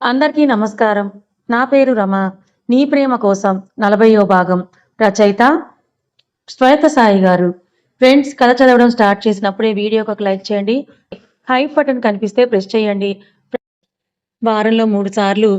అందరికీ నమస్కారం. నా పేరు రమ. నీ ప్రేమ కోసం నలభయో భాగం. రచయిత శ్వేత సాయి గారు. ఫ్రెండ్స్ కథ చదవడం స్టార్ట్ చేసినప్పుడే వీడియోకి ఒక లైక్ చేయండి. హైప్ బటన్ కనిపిస్తే ప్రెస్ చేయండి. వారంలో మూడు సార్లు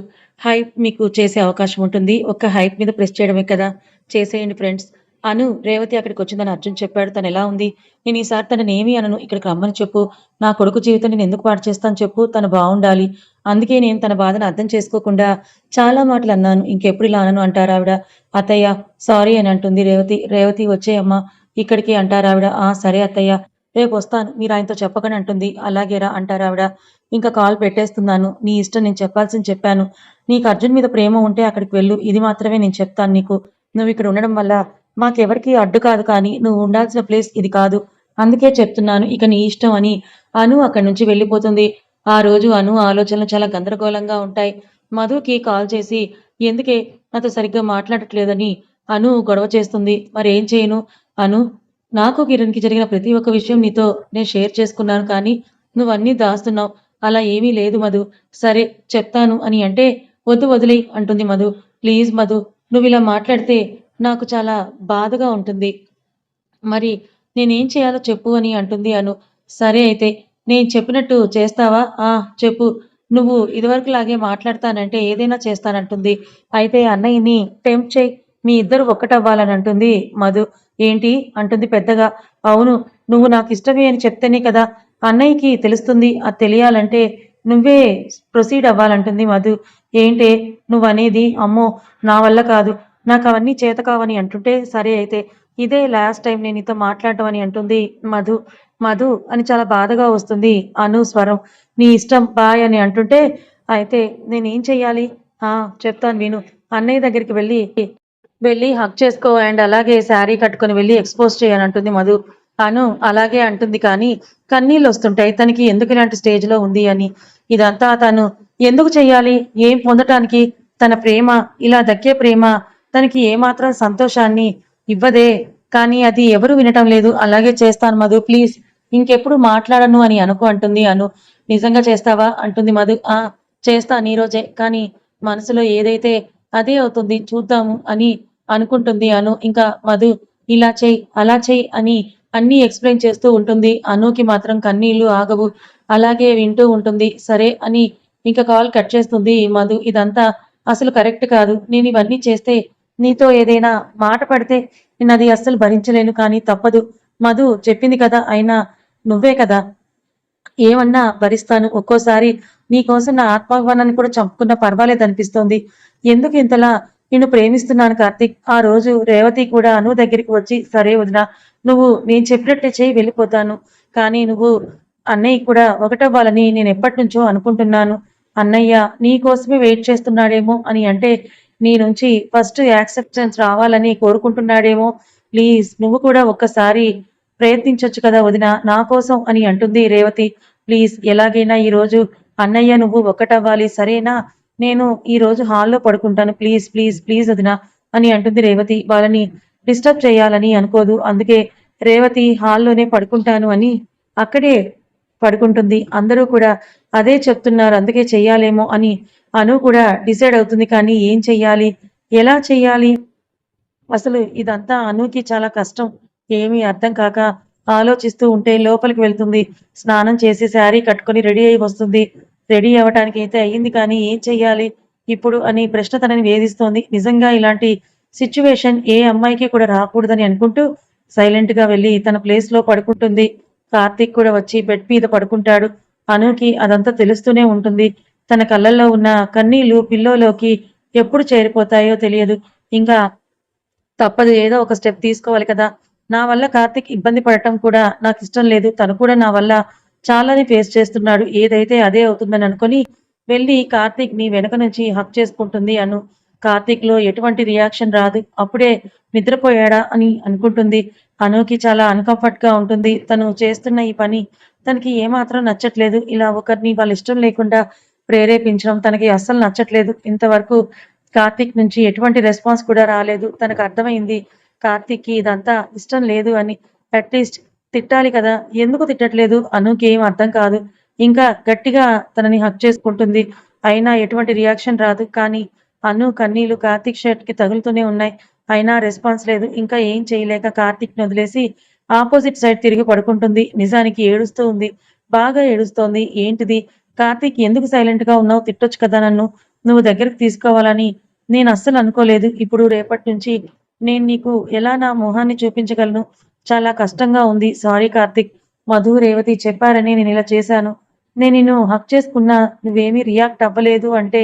హైప్ మీకు చేసే అవకాశం ఉంటుంది. ఒక్క హైప్ మీద ప్రెస్ చేయడమే కదా. చేసేయండి ఫ్రెండ్స్. అను రేవతి అక్కడికి వచ్చిందని అర్జున్ చెప్పాడు. తను ఎలా ఉంది? నేను ఈసారి తనని ఏమి అనను. ఇక్కడికి రమ్మని చెప్పు. నా కొడుకు జీవితం నేను ఎందుకు పాడు చేస్తాను చెప్పు. తను బాగుండాలి అందుకే నేను తన బాధను అర్థం చేసుకోకుండా చాలా మాటలు అన్నాను. ఇంకెప్పుడు ఇలా అనను అంటారు ఆవిడ. అత్తయ్య సారీ అని అంటుంది రేవతి. రేవతి వచ్చేయమ్మా ఇక్కడికి అంటారు ఆవిడ. ఆ సరే అత్తయ్య. రేపు వస్తాను. మీరు ఆయనతో చెప్పకని అంటుంది. అలాగేరా అంటారు ఆవిడ. ఇంకా కాల్ పెట్టేస్తున్నాను. నీ ఇష్టం నేను చెప్పాల్సింది చెప్పాను. నీకు అర్జున్ మీద ప్రేమ ఉంటే అక్కడికి వెళ్ళు. ఇది మాత్రమే నేను చెప్తాను నీకు. నువ్వు ఇక్కడ ఉండడం వల్ల మాకెవరికి అడ్డు కాదు కానీ నువ్వు ఉండాల్సిన ప్లేస్ ఇది కాదు. అందుకే చెప్తున్నాను ఇక నీ ఇష్టం అని. అను అక్కడి నుంచి వెళ్ళిపోతుంది. ఆ రోజు అను ఆలోచనలు చాలా గందరగోళంగా ఉంటాయి. మధుకి కాల్ చేసి ఎందుకే నాతో సరిగ్గా మాట్లాడట్లేదని? అను గొడవ చేస్తుంది. మరి ఏం చేయను? అను నాకు కిరణ్కి జరిగిన ప్రతి ఒక్క విషయం నీతో నేను షేర్ చేసుకున్నాను కానీ నువ్వన్నీ దాస్తున్నావు. అలా ఏమీ లేదు మధు. సరే చెప్తాను అని అంటే వద్దు వదిలే అంటుంది మధు. ప్లీజ్ మధు నువ్వు ఇలా మాట్లాడితే నాకు చాలా బాధగా ఉంటుంది. మరి నేనేం చేయాలో చెప్పు అని అంటుంది అను. సరే అయితే నేను చెప్పినట్టు చేస్తావా? ఆ చెప్పు. నువ్వు ఇదివరకులాగే మాట్లాడతానంటే ఏదైనా చేస్తానంటుంది. అయితే అన్నయ్యని టెంప్ట్ చేయి. మీ ఇద్దరు ఒక్కటవ్వాలని అంటుంది మధు. ఏంటి? అంటుంది పెద్దగా. అవును నువ్వు నాకు ఇష్టమే అని చెప్తేనే కదా అన్నయ్యకి తెలుస్తుంది. అది తెలియాలంటే నువ్వే ప్రొసీడ్ అవ్వాలంటుంది మధు. ఏంటే? నువ్వు అనేది అమ్మో నా వల్ల కాదు. నాకు అవన్నీ చేత కావని అంటుంటే సరే అయితే ఇదే లాస్ట్ టైం నేను నీతో మాట్లాడటం అని అంటుంది మధు. మధు అని చాలా బాధగా వస్తుంది అను స్వరం. నీ ఇష్టం బాయ్ అని అంటుంటే అయితే నేనేం చెయ్యాలి? ఆ చెప్తాను విను. అన్నయ్య దగ్గరికి వెళ్ళి వెళ్ళి హక్ చేసుకో అండ్ అలాగే శారీ కట్టుకొని వెళ్ళి ఎక్స్పోజ్ చేయని అంటుంది మధు. అను అలాగే అంటుంది కానీ కన్నీళ్ళు వస్తుంటాయి. తనకి ఎందుకు ఇలాంటి స్టేజ్లో ఉంది అని. ఇదంతా తను ఎందుకు చెయ్యాలి? ఏం పొందటానికి? తన ప్రేమ ఇలా దక్కే ప్రేమ తనకి ఏమాత్రం సంతోషాన్ని ఇవ్వదే కానీ అది ఎవరు వినటం లేదు. అలాగే చేస్తాను మధు ప్లీజ్. ఇంకెప్పుడు మాట్లాడను అని అనుకో అంటుంది అను. నిజంగా చేస్తావా? అంటుంది మధు. ఆ చేస్తాను ఈరోజే కానీ మనసులో ఏదైతే అదే అవుతుంది చూద్దాము అని అనుకుంటుంది అను. ఇంకా మధు ఇలా చెయ్యి అలా చెయ్యి అని అన్ని ఎక్స్ప్లెయిన్ చేస్తూ ఉంటుంది. అనుకి మాత్రం కన్నీళ్ళు ఆగవు. అలాగే వింటూ ఉంటుంది. సరే అని ఇంకా కాల్ కట్ చేస్తుంది మధు. ఇదంతా అసలు కరెక్ట్ కాదు. నేను ఇవన్నీ చేస్తే నీతో ఏదైనా మాట పడితే నేను అది అస్సలు భరించలేను కానీ తప్పదు. మధు చెప్పింది కదా అయినా నువ్వే కదా. ఏమన్నా భరిస్తాను. ఒక్కోసారి నీకోసం నా ఆత్మాభిమానాన్ని కూడా చంపుకున్న పర్వాలేదు అనిపిస్తోంది. ఎందుకు ఇంతలా నిన్ను ప్రేమిస్తున్నాను కార్తీక్? ఆ రోజు రేవతి కూడా అను దగ్గరికి వచ్చి సరే వదిన నువ్వు నేను చెప్పినట్టే చేయి వెళ్ళిపోతాను. కానీ నువ్వు అన్నయ్య కూడా ఒకటవ్వాలని నేను ఎప్పటి నుంచో అనుకుంటున్నాను. అన్నయ్య నీ కోసమే వెయిట్ చేస్తున్నాడేమో అని అంటే నీ నుంచి ఫస్ట్ యాక్సెప్టెన్స్ రావాలని కోరుకుంటున్నాడేమో. ప్లీజ్ నువ్వు కూడా ఒక్కసారి ప్రయత్నించవచ్చు కదా వదిన. నా కోసం అని అంటుంది రేవతి. ప్లీజ్ ఎలాగైనా ఈ రోజు అన్నయ్య నువ్వు ఒక్కటవ్వాలి. సరేనా? నేను ఈ రోజు హాల్లో పడుకుంటాను. ప్లీజ్ ప్లీజ్ ప్లీజ్ వదిన అని అంటుంది రేవతి. వాళ్ళని డిస్టర్బ్ చేయాలని అనుకోదు. అందుకే రేవతి హాల్లోనే పడుకుంటాను అని అక్కడే పడుకుంటుంది. అందరూ కూడా అదే చెప్తున్నారు. అందుకే చెయ్యాలేమో అని అను కూడా డిసైడ్ అవుతుంది కానీ ఏం చెయ్యాలి? ఎలా చెయ్యాలి? అసలు ఇదంతా అనుకి చాలా కష్టం. ఏమీ అర్థం కాక ఆలోచిస్తూ ఉంటే లోపలికి వెళ్తుంది. స్నానం చేసి శారీ కట్టుకొని రెడీ అయి వస్తుంది. రెడీ అవ్వటానికి అయితే అయ్యింది కానీ ఏం చెయ్యాలి? ఇప్పుడు అని ప్రశ్న తనని వేధిస్తోంది. నిజంగా ఇలాంటి సిచ్యువేషన్ ఏ అమ్మాయికి కూడా రాకూడదని అనుకుంటూ సైలెంట్గా వెళ్ళి తన ప్లేస్లో పడుకుంటుంది. కార్తీక్ కూడా వచ్చి బెడ్ మీద పడుకుంటాడు. అనుకి అదంతా తెలుస్తూనే ఉంటుంది. తన కళ్ళల్లో ఉన్న కన్నీళ్ళు పిల్లోలోకి ఎప్పుడు చేరిపోతాయో తెలియదు. ఇంకా తప్పదు ఏదో ఒక స్టెప్ తీసుకోవాలి కదా. నా వల్ల కార్తిక్ ఇబ్బంది పడటం కూడా నాకు ఇష్టం లేదు. తను కూడా నా వల్ల చాలానే ఫేస్ చేస్తున్నాడు. ఏదైతే అదే అవుతుందని అనుకుని వెళ్ళి కార్తిక్ని వెనక నుంచి హక్ చేసుకుంటుంది అను. కార్తిక్లో ఎటువంటి రియాక్షన్ రాదు. అప్పుడే నిద్రపోయాడా అని అనుకుంటుంది. అనుకి చాలా అన్కంఫర్ట్గా ఉంటుంది. తను చేస్తున్న ఈ పని తనకి ఏమాత్రం నచ్చట్లేదు. ఇలా ఒకరిని వాళ్ళ ఇష్టం లేకుండా ప్రేరేపించడం. తనకి అస్సలు నచ్చట్లేదు. ఇంతవరకు కార్తీక్ నుంచి ఎటువంటి రెస్పాన్స్ కూడా రాలేదు. తనకు అర్థమైంది కార్తీక్కి ఇదంతా ఇష్టం లేదు అని. అట్లీస్ట్ తిట్టాలి కదా. ఎందుకు తిట్టట్లేదు? అనుకి ఏం అర్థం కాదు. ఇంకా గట్టిగా తనని హక్ చేసుకుంటుంది. అయినా ఎటువంటి రియాక్షన్ రాదు. కానీ అను కన్నీళ్ళు కార్తీక్ షర్ట్కి తగులుతూనే ఉన్నాయి. అయినా రెస్పాన్స్ లేదు. ఇంకా ఏం చేయలేక కార్తీక్ని వదిలేసి ఆపోజిట్ సైడ్ తిరిగి పడుకుంటుంది. నిజానికి ఏడుస్తూ ఉంది. బాగా ఏడుస్తోంది. ఏంటిది? కార్తీక్ ఎందుకు సైలెంట్గా ఉన్నావు? తిట్టొచ్చు కదా నన్ను. నువ్వు దగ్గరకు తీసుకోవాలని నేను అస్సలు అనుకోలేదు. ఇప్పుడు రేపటి నుంచి నేను నీకు ఎలా నా మొహాన్ని చూపించగలను? చాలా కష్టంగా ఉంది. సారీ కార్తీక్. మధు రేవతి చెప్పారని నేను ఇలా చేశాను. నేను నిన్ను హక్ చేసుకున్నా. నువ్వేమీ రియాక్ట్ అవ్వలేదు అంటే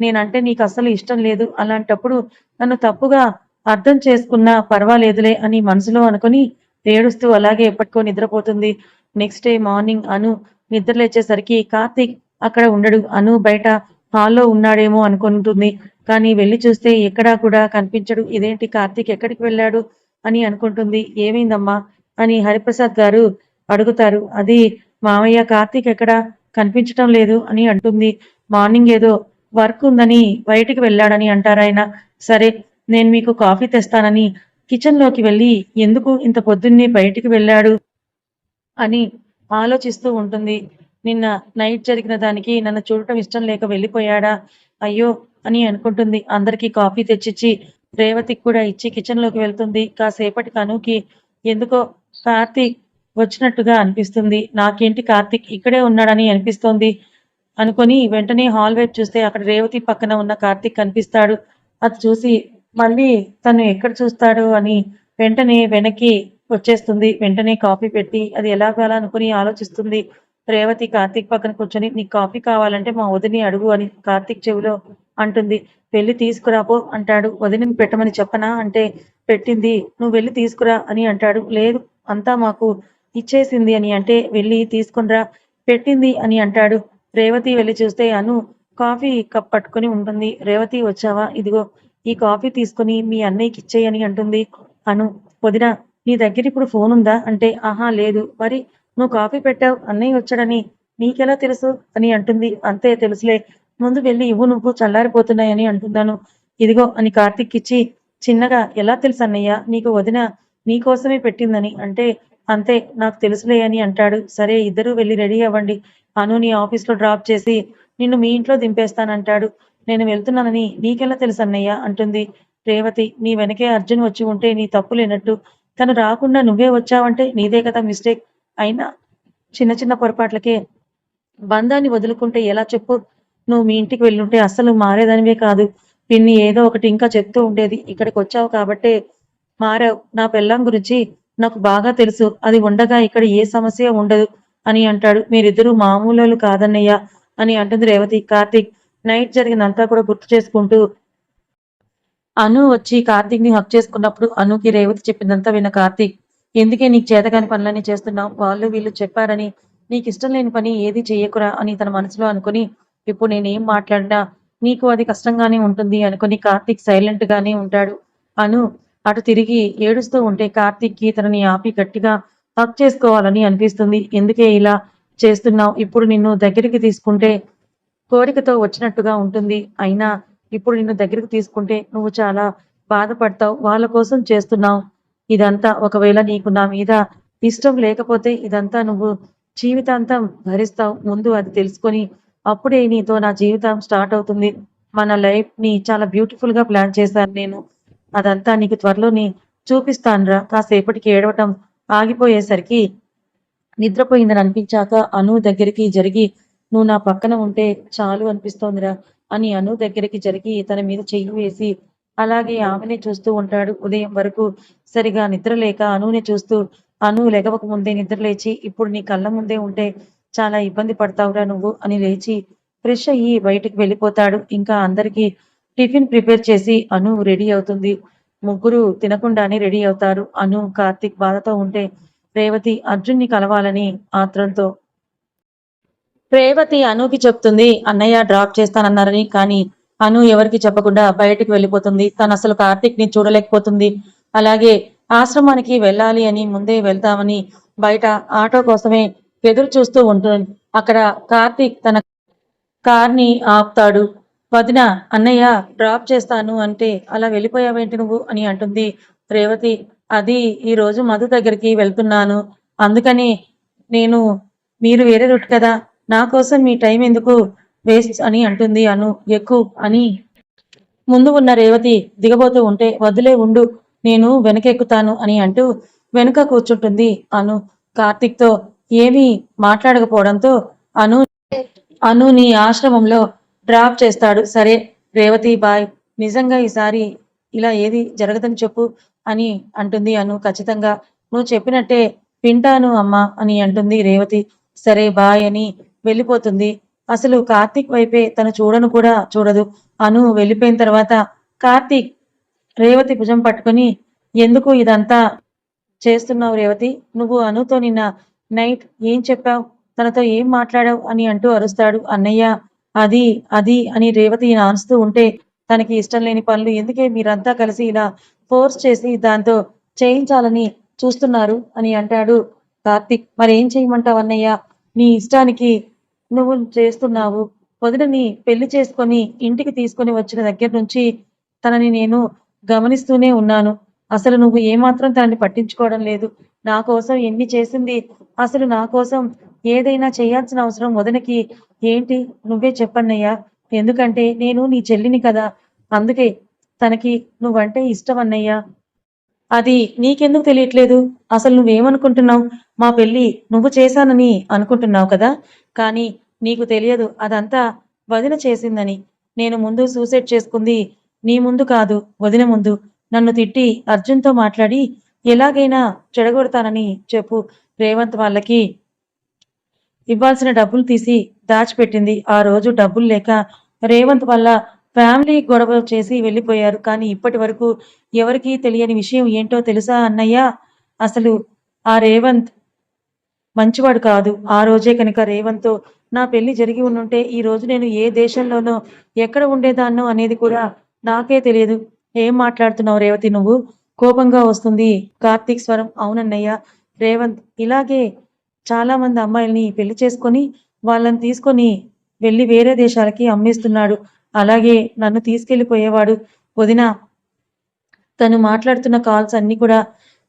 నేనంటే నీకు అస్సలు ఇష్టం లేదు. అలాంటప్పుడు నన్ను తప్పుగా అర్థం చేసుకున్నా పర్వాలేదులే అని మనసులో అనుకుని ఏడుస్తూ అలాగే ఎప్పటికో నిద్రపోతుంది. నెక్స్ట్ డే మార్నింగ్ అను నిద్ర లేచేసరికి కార్తీక్ అక్కడ ఉండడు. అను బయట హాల్లో ఉన్నాడేమో అనుకుంటుంది. కానీ వెళ్ళి చూస్తే ఎక్కడా కూడా కనిపించడు. ఇదేంటి కార్తీక్ ఎక్కడికి వెళ్ళాడు అని అనుకుంటుంది. ఏమైందమ్మా అని హరిప్రసాద్ గారు అడుగుతారు. అది మామయ్య కార్తీక్ ఎక్కడ కనిపించటం లేదు అని అంటుంది. మార్నింగ్ ఏదో వర్క్ ఉందని బయటికి వెళ్ళాడని అంటారాయన సరే నేను మీకు కాఫీ తెస్తానని కిచెన్లోకి వెళ్ళి ఎందుకు ఇంత పొద్దున్నే బయటికి వెళ్ళాడు అని ఆలోచిస్తూ ఉంటుంది. నిన్న నైట్ జరిగిన దానికి నన్ను చూడటం ఇష్టం లేక వెళ్ళిపోయాడా? అయ్యో అని అనుకుంటుంది. అందరికీ కాఫీ తెచ్చిచ్చి రేవతికి కూడా ఇచ్చి కిచెన్లోకి వెళ్తుంది. కాసేపటి కనుకి ఎందుకో కార్తీక్ వచ్చినట్టుగా అనిపిస్తుంది. నాకేంటి కార్తీక్ ఇక్కడే ఉన్నాడని అనిపిస్తోంది అనుకొని వెంటనే హాల్ వైపు చూస్తే అక్కడ రేవతి పక్కన ఉన్న కార్తీక్ కనిపిస్తాడు. అది చూసి మళ్ళీ తను ఎక్కడ చూస్తాడు? అని వెంటనే వెనక్కి వచ్చేస్తుంది. వెంటనే కాఫీ పెట్టి అది ఎలా అనుకుని ఆలోచిస్తుంది. రేవతి కార్తీక్ పక్కన కూర్చొని నీకు కాఫీ కావాలంటే మా వదిని అడుగు అని కార్తీక్ చెవిలో అంటుంది. వెళ్ళి తీసుకురాపో అంటాడు. వదిని పెట్టమని చెప్పనా? అంటే పెట్టింది. నువ్వు వెళ్ళి తీసుకురా అని అంటాడు. లేదు అంతా మాకు ఇచ్చేసింది అని అంటే వెళ్ళి తీసుకునిరా. పెట్టింది అని అంటాడు. రేవతి వెళ్ళి చూస్తే అను కాఫీ కప్ పట్టుకొని ఉంటుంది. రేవతి వచ్చావా? ఇదిగో ఈ కాఫీ తీసుకుని మీ అన్నయ్యకి ఇచ్చేయని అంటుంది. అను వదిన నీ దగ్గర ఇప్పుడు ఫోన్ ఉందా? అంటే ఆహా లేదు. మరి నువ్వు కాఫీ పెట్టావు. అన్నయ్య వచ్చాడని నీకెలా తెలుసు? అని అంటుంది. అంతే తెలుసులే. ముందు వెళ్ళి ఇవ్వు నువ్వు చల్లారిపోతున్నాయని అంటున్నాను ఇదిగో అని కార్తిక్ ఇచ్చి చిన్నగా ఎలా తెలుసు అన్నయ్య? నీకు వదిన నీకోసమే పెట్టిందని. అంటే అంతే నాకు తెలుసులే అని అంటాడు. సరే ఇద్దరు వెళ్ళి రెడీ అవ్వండి. అను నీ ఆఫీస్లో డ్రాప్ చేసి నిన్ను మీ ఇంట్లో దింపేస్తానంటాడు. నేను వెళ్తున్నానని నీకెలా తెలుసు అన్నయ్య? అంటుంది. రేవతి నీ వెనకే అర్జున్ వచ్చి ఉంటే నీ తప్పు లేనట్టు తను రాకుండా నువ్వే వచ్చావంటే నీదే కదా మిస్టేక్. అయినా చిన్న చిన్న పొరపాట్లకే బంధాన్ని వదులుకుంటే ఎలా చెప్పు? నువ్వు మీ ఇంటికి వెళ్ళుంటే అస్సలు మారేదానివే కాదు. పిన్ని ఏదో ఒకటి ఇంకా చెప్తూ ఉండేది. ఇక్కడికి వచ్చావు కాబట్టే మారావు. నా పెళ్ళం గురించి నాకు బాగా తెలుసు. అది ఉండగా ఇక్కడ ఏ సమస్య ఉండదు అని అంటాడు. మీరిద్దరూ మామూలు కాదన్నయ్య అని అంటుంది రేవతి. కార్తీక్ నైట్ జరిగిందంతా కూడా గుర్తు చేసుకుంటూ అను వచ్చి కార్తీక్ని హక్ చేసుకున్నప్పుడు అనుకి రేవతి చెప్పిందంతా విన్న కార్తీక్ ఎందుకే నీకు చేతకాని పనులన్నీ చేస్తున్నావు? వాళ్ళు వీళ్ళు చెప్పారని నీకు ఇష్టం లేని పని ఏది చెయ్యకురా అని తన మనసులో అనుకుని ఇప్పుడు నేనేం మాట్లాడినా నీకు అది కష్టంగానే ఉంటుంది అనుకుని కార్తీక్ సైలెంట్ గానే ఉంటాడు. అను అటు తిరిగి ఏడుస్తూ ఉంటే కార్తీక్కి తనని ఆపి గట్టిగా హక్ చేసుకోవాలని అనిపిస్తుంది. ఎందుకే ఇలా చేస్తున్నావు? ఇప్పుడు నిన్ను దగ్గరికి తీసుకుంటే కోరికతో వచ్చినట్టుగా ఉంటుంది. అయినా ఇప్పుడు నిన్ను దగ్గరికి తీసుకుంటే నువ్వు చాలా బాధపడతావు. వాళ్ళ కోసం చేస్తున్నావు. ఇదంతా ఒకవేళ నీకు నా మీద ఇష్టం లేకపోతే ఇదంతా నువ్వు జీవితాంతం భరిస్తావు. ముందు అది తెలుసుకొని అప్పుడే నీతో నా జీవితం స్టార్ట్ అవుతుంది. మన లైఫ్ని చాలా బ్యూటిఫుల్గా ప్లాన్ చేశాను నేను. అదంతా నీకు త్వరలోని చూపిస్తానురా. కాసేపటికి ఏడవటం ఆగిపోయేసరికి నిద్రపోయిందని అనిపించాక అను దగ్గరికి జరిగి నువ్వు నా పక్కన ఉంటే చాలు అనిపిస్తోందిరా. అని అను దగ్గరికి జరిగి తన మీద చెయ్యి వేసి అలాగే ఆమెనే చూస్తూ ఉంటాడు. ఉదయం వరకు సరిగా నిద్రలేక అనుని చూస్తూ అను లెగవక ముందే నిద్రలేచి ఇప్పుడు నీ కళ్ళ ముందే ఉంటే చాలా ఇబ్బంది పడతావురా నువ్వు అని లేచి ఫ్రెష్ అయ్యి బయటికి వెళ్ళిపోతాడు. ఇంకా అందరికి టిఫిన్ ప్రిపేర్ చేసి అను రెడీ అవుతుంది. ముగ్గురు తినకుండానే రెడీ అవుతారు. అను కార్తిక్ బాధతో ఉంటే రేవతి అర్జున్ని కలవాలని ఆత్రంతో రేవతి అనుకి చెప్తుంది అన్నయ్య డ్రాప్ చేస్తానన్నారని. కానీ అను ఎవరికి చెప్పకుండా బయటికి వెళ్ళిపోతుంది. తను అసలు కార్తిక్ని చూడలేకపోతుంది. అలాగే ఆశ్రమానికి వెళ్ళాలి అని ముందే వెళ్తామని బయట ఆటో కోసమే ఎదురు చూస్తూ ఉంటుంది అక్కడ కార్తీక్ తన కార్ని ఆపుతాడు. వదిన అన్నయ్య డ్రాప్ చేస్తాను అంటే అలా వెళ్ళిపోయావేంటి నువ్వు? అని అంటుంది రేవతి. అది ఈ రోజు మధు దగ్గరికి వెళ్తున్నాను. అందుకని నేను మీరు వేరే రూట్ కదా? నా కోసం మీ టైం ఎందుకు వేస్ట్ అని అంటుంది అను ఎక్కువ అని. ముందు ఉన్న రేవతి దిగబోతూ ఉంటే వదిలే ఉండు నేను వెనకెక్కుతాను అని అంటూ వెనుక కూర్చుంటుంది అను. కార్తిక్తో ఏమీ మాట్లాడకపోవడంతో అను అనుని ఆశ్రమంలో డ్రాప్ చేస్తాడు. సరే రేవతి బాయ్. నిజంగా ఈసారి ఇలా ఏది జరగదని చెప్పు అని అంటుంది అను ఖచ్చితంగా. నువ్వు చెప్పినట్టే వింటాను అమ్మా అని అంటుంది రేవతి. సరే బాయ్ అని వెళ్ళిపోతుంది. అసలు కార్తీక్ వైపే తను చూడను కూడా చూడదు. అను వెళ్ళిపోయిన తర్వాత కార్తీక్ రేవతి భుజం పట్టుకొని ఎందుకు ఇదంతా చేస్తున్నావు రేవతి? నువ్వు అనుతో నిన్న నైట్ ఏం చెప్పావు? తనతో ఏం మాట్లాడావు? అని అంటూ అరుస్తాడు అన్నయ్య. అది అది అని రేవతి నానుస్తూ ఉంటే తనకి ఇష్టం లేని పనులు ఎందుకే మీరంతా కలిసి ఇలా ఫోర్స్ చేసి దాంతో చేయించాలని చూస్తున్నారు? అని అంటాడు కార్తిక్. మరేం చేయమంటావు అన్నయ్య? నీ ఇష్టానికి నువ్వు చేస్తున్నావు. వదినని పెళ్ళి చేసుకొని ఇంటికి తీసుకొని వచ్చిన దగ్గర నుంచి తనని నేను గమనిస్తూనే ఉన్నాను. అసలు నువ్వు ఏమాత్రం తనని పట్టించుకోవడం లేదు. నా కోసం ఎన్ని చేసింది? అసలు నా కోసం ఏదైనా చేయాల్సిన అవసరం వదినకి ఏంటి? నువ్వే చెప్పన్నయ్యా. ఎందుకంటే నేను నీ చెల్లిని కదా. అందుకే తనకి నువ్వంటే ఇష్టం అన్నయ్యా. అది నీకెందుకు తెలియట్లేదు? అసలు నువ్వేమనుకుంటున్నావు? మా పెళ్ళి నువ్వు చేశానని అనుకుంటున్నావు కదా? కానీ నీకు తెలియదు అదంతా వదిన చేసిందని. నేను ముందు సూసైడ్ చేసుకుంది నీ ముందు కాదు వదిన ముందు. నన్ను తిట్టి అర్జున్తో మాట్లాడి ఎలాగైనా చెడగొడతానని చెప్పు. రేవంత్ వాళ్ళకి ఇవ్వాల్సిన డబ్బులు తీసి దాచిపెట్టింది. ఆ రోజు డబ్బులు లేక రేవంత్ వల్ల ఫ్యామిలీ గొడవ చేసి వెళ్ళిపోయారు. కానీ ఇప్పటి వరకు ఎవరికీ తెలియని విషయం ఏంటో తెలుసా అన్నయ్య? అసలు ఆ రేవంత్ మంచివాడు కాదు. ఆ రోజే కనుక రేవంత్తో నా పెళ్ళి జరిగి ఉండుంటే ఈ రోజు నేను ఏ దేశంలోనో ఎక్కడ ఉండేదాన్నో అనేది కూడా నాకే తెలియదు. ఏం మాట్లాడుతున్నావు రేవతి నువ్వు? కోపంగా వస్తుంది కార్తీక్ స్వరం. అవునన్నయ్య రేవంత్ ఇలాగే చాలా మంది అమ్మాయిల్ని పెళ్ళి చేసుకొని వాళ్ళని తీసుకొని వెళ్ళి వేరే దేశాలకి అమ్మేస్తున్నాడు. అలాగే నన్ను తీసుకెళ్ళిపోయేవాడు వదిన తను మాట్లాడుతున్న కాల్స్ అన్ని కూడా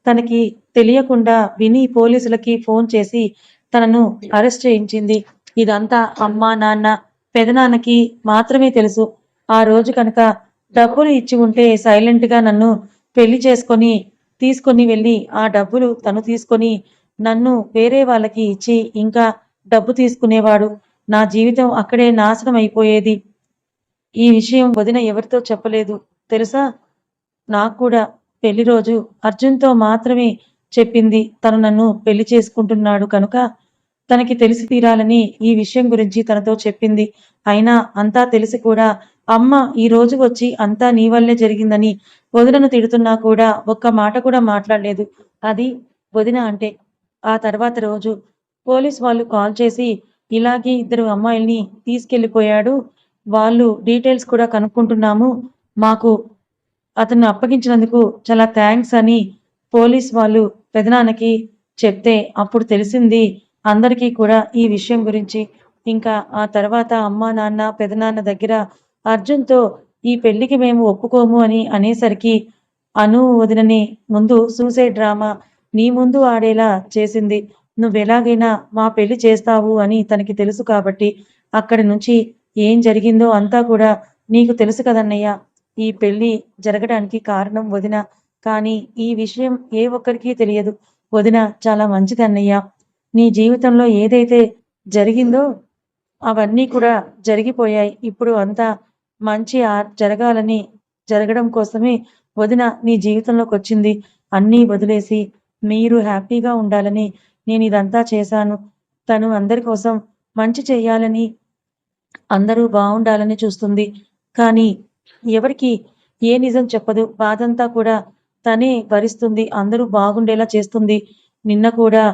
తనకి తెలియకుండా విని పోలీసులకి ఫోన్ చేసి తనను అరెస్ట్ చేయించింది. ఇదంతా అమ్మ నాన్న పెదనాన్నకి మాత్రమే తెలుసు. ఆ రోజు కనుక డబ్బులు ఇచ్చి ఉంటే సైలెంట్గా నన్ను పెళ్ళి చేసుకొని తీసుకొని వెళ్ళి ఆ డబ్బులు తను తీసుకొని నన్ను వేరే వాళ్ళకి ఇచ్చి ఇంకా డబ్బు తీసుకునేవాడు. నా జీవితం అక్కడే నాశనం అయిపోయేది. ఈ విషయం వదిన ఎవరితో చెప్పలేదు. తెలుసా? నాకు కూడా పెళ్ళి రోజు అర్జున్తో మాత్రమే చెప్పింది తను నన్ను పెళ్ళి చేసుకుంటున్నాడు కనుక తనకి తెలిసి తీరాలని ఈ విషయం గురించి తనతో చెప్పింది. అయినా అంతా తెలిసి కూడా అమ్మ ఈ రోజు వచ్చి అంతా నీ వల్లే జరిగిందని వదినను తిడుతున్నా కూడా ఒక్క మాట కూడా మాట్లాడలేదు. అది వదిన అంటే ఆ తర్వాత రోజు పోలీస్ వాళ్ళు కాల్ చేసి ఇలాగే ఇద్దరు అమ్మాయిల్ని తీసుకెళ్ళిపోయాడు వాళ్ళు డీటెయిల్స్ కూడా కనుక్కుంటున్నాము. మాకు అతన్ని అప్పగించినందుకు చాలా థ్యాంక్స్ అని పోలీస్ వాళ్ళు పెదనాన్నకి చెప్తే అప్పుడు తెలిసింది అందరికీ కూడా ఈ విషయం గురించి. ఇంకా ఆ తర్వాత అమ్మా నాన్న పెదనాన్న దగ్గర అర్జున్తో ఈ పెళ్ళికి మేము ఒప్పుకోము అని అనేసరికి అను వదినని ముందు సూసైడ్ డ్రామా నీ ముందు ఆడేలా చేసింది. నువ్వెలాగైనా మా పెళ్ళి చేస్తావు అని తనకి తెలుసు కాబట్టి అక్కడి నుంచి ఏం జరిగిందో అంతా కూడా నీకు తెలుసు కదన్నయ్య. ఈ పెళ్ళి జరగడానికి కారణం వదిన. కానీ ఈ విషయం ఏ ఒక్కరికి తెలియదు. వదిన చాలా మంచిది అన్నయ్య. నీ జీవితంలో ఏదైతే జరిగిందో అవన్నీ కూడా జరిగిపోయాయి. ఇప్పుడు అంతా మంచి జరగాలని జరగడం కోసమే వదిన నీ జీవితంలోకి వచ్చింది. అన్నీ వదిలేసి మీరు హ్యాపీగా ఉండాలని నేను ఇదంతా చేశాను. తను అందరి కోసం మంచి చేయాలని అందరూ బాగుండాలని చూస్తుంది. కానీ ఎవరికి ఏ నిజం చెప్పదు. బాధంతా కూడా తనే భరిస్తుంది. అందరూ బాగుండేలా చేస్తుంది. నిన్న కూడా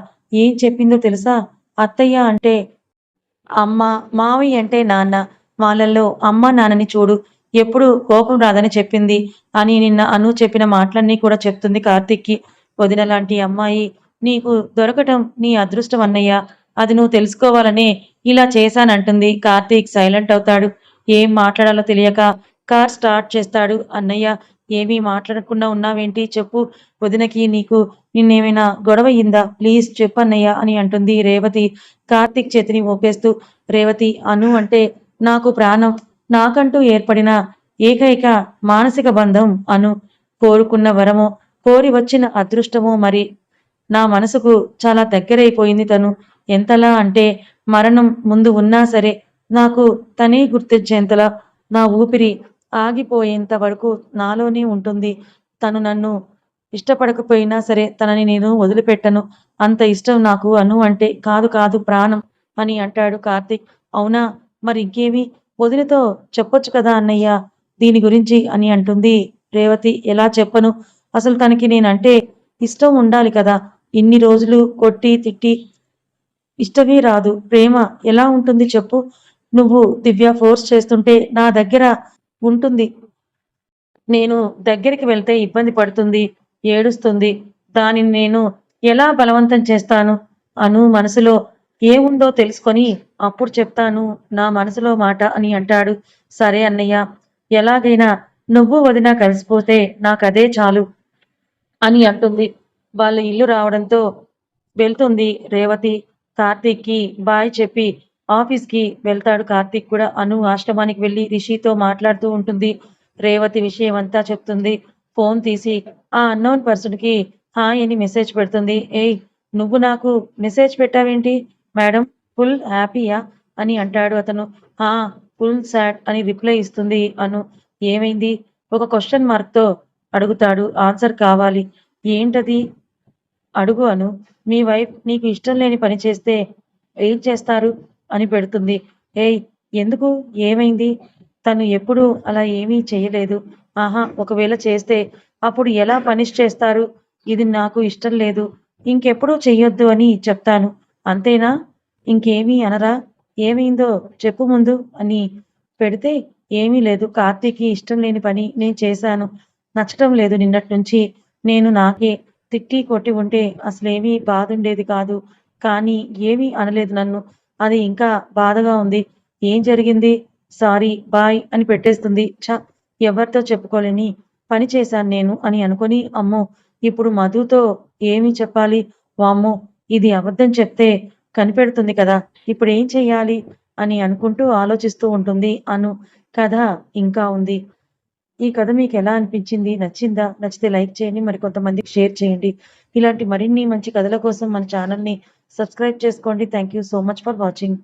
ఏం చెప్పిందో తెలుసా? అత్తయ్య అంటే అమ్మ మావయ్య అంటే నాన్న. వాళ్ళల్లో అమ్మ నాన్నని చూడు. ఎప్పుడు కోపం రాదని చెప్పింది అని నిన్న అను చెప్పిన మాటలన్నీ కూడా చెప్తుంది కార్తిక్కి. వదిన లాంటి అమ్మాయి నీకు దొరకటం నీ అదృష్టం అన్నయ్య. అది నువ్వు తెలుసుకోవాలనే ఇలా చేశానంటుంది. కార్తీక్ సైలెంట్ అవుతాడు. ఏం మాట్లాడాలో తెలియక కార్ స్టార్ట్ చేస్తాడు. అన్నయ్య ఏమీ మాట్లాడకుండా ఉన్నావేంటి? చెప్పు. వదినకి నీకు నిన్నేమైనా గొడవ అయిందా? ప్లీజ్ చెప్పు అన్నయ్య అని అంటుంది రేవతి. కార్తీక్ చేతిని ఓపేస్తూ రేవతి అను అంటే నాకు ప్రాణం. నాకంటూ ఏర్పడిన ఏకైక మానసిక బంధం అను. కోరుకున్న వరము కోరి వచ్చిన అదృష్టమో మరి నా మనసుకు చాలా దగ్గరైపోయింది తను. ఎంతలా అంటే మరణం ముందు ఉన్నా సరే నాకు తనే గుర్తించేంతలా నా ఊపిరి ఆగిపోయేంత వరకు నాలోనే ఉంటుంది. తను నన్ను ఇష్టపడకపోయినా సరే తనని నేను వదిలిపెట్టను. అంత ఇష్టం నాకు అను అంటే కాదు కాదు ప్రాణం అని అంటాడు కార్తీక్. అవునా? మరి ఇంకేమి వదిలితో చెప్పొచ్చు కదా అన్నయ్య? దీని గురించి అని అంటుంది రేవతి. ఎలా చెప్పను? అసలు తనకి నేనంటే ఇష్టం ఉండాలి కదా. ఇన్ని రోజులు కొట్టి తిట్టి ఇష్టమే రాదు. ప్రేమ ఎలా ఉంటుంది చెప్పు? నువ్వు దివ్య ఫోర్స్ చేస్తుంటే నా దగ్గర ఉంటుంది. నేను దగ్గరికి వెళ్తే ఇబ్బంది పడుతుంది ఏడుస్తుంది. దానిని నేను ఎలా బలవంతం చేస్తాను? అను మనసులో ఏముందో తెలుసుకొని అప్పుడు చెప్తాను. నా మనసులో మాట అని అంటాడు. సరే అన్నయ్య ఎలాగైనా నువ్వు వదిన కలిసిపోతే నాకదే చాలు అని అంటుంది. వాళ్ళ ఇల్లు రావడంతో వెళ్తుంది రేవతి. కార్తీక్కి బాయ్ చెప్పి ఆఫీస్కి వెళ్తాడు కార్తీక్ కూడా. అను ఆశ్రమానికి వెళ్ళి రిషితో మాట్లాడుతూ ఉంటుంది. రేవతి విషయం అంతా చెప్తుంది. ఫోన్ తీసి ఆ అన్నోన్ పర్సన్కి హాయ్ అని మెసేజ్ పెడుతుంది. ఏయ్ నువ్వు నాకు మెసేజ్ పెట్టావేంటి? మేడం ఫుల్ హ్యాపీయా? అని అంటాడు అతను. హా ఫుల్ సాడ్ అని రిప్లై ఇస్తుంది అను. ఏమైంది? ఒక క్వశ్చన్ మార్క్తో అడుగుతాడు. ఆన్సర్ కావాలి. ఏంటది? అడుగు అను. మీ వైఫ్ నీకు ఇష్టం లేని పని చేస్తే ఏం చేస్తారు? అని పెడుతుంది. ఏయ్ ఎందుకు? ఏమైంది? తను ఎప్పుడు అలా ఏమీ చేయలేదు. ఆహా ఒకవేళ చేస్తే అప్పుడు ఎలా పనిష్ చేస్తారు? ఇది నాకు ఇష్టం లేదు. ఇంకెప్పుడూ చెయ్యొద్దు అని చెప్తాను. అంతేనా? ఇంకేమీ అనరా? ఏమైందో చెప్పు ముందు అని పెడితే ఏమీ లేదు. కార్తీక్కి ఇష్టం లేని పని నేను చేశాను. నచ్చటం లేదు నిన్నటి నుంచి నేను నాకే తిట్టి కొట్టి ఉంటే అసలేమీ బాధ ఉండేది కాదు. కానీ ఏమీ అనలేదు నన్ను. అది ఇంకా బాధగా ఉంది. ఏం జరిగింది? సారీ బాయ్ అని పెట్టేస్తుంది. ఛ ఎవరితో చెప్పుకోలేని పని చేశాను నేను అని అనుకొని అమ్మో ఇప్పుడు మధుతో ఏమి చెప్పాలి? వామ్మో ఇది అబద్ధం చెప్తే కనిపెడుతుంది కదా ఇప్పుడు ఏం చెయ్యాలి? అని అనుకుంటూ ఆలోచిస్తూ ఉంటుంది అను. కథ ఇంకా ఉంది. ఈ కథ మీకు ఎలా అనిపించింది? నచ్చిందా? నచ్చితే లైక్ చేయండి. మరి కొంతమందికి షేర్ చేయండి. ఇలాంటి మరిన్ని మంచి కథల కోసం మన ఛానల్ని సబ్స్క్రైబ్ చేసుకోండి thank you so much for watching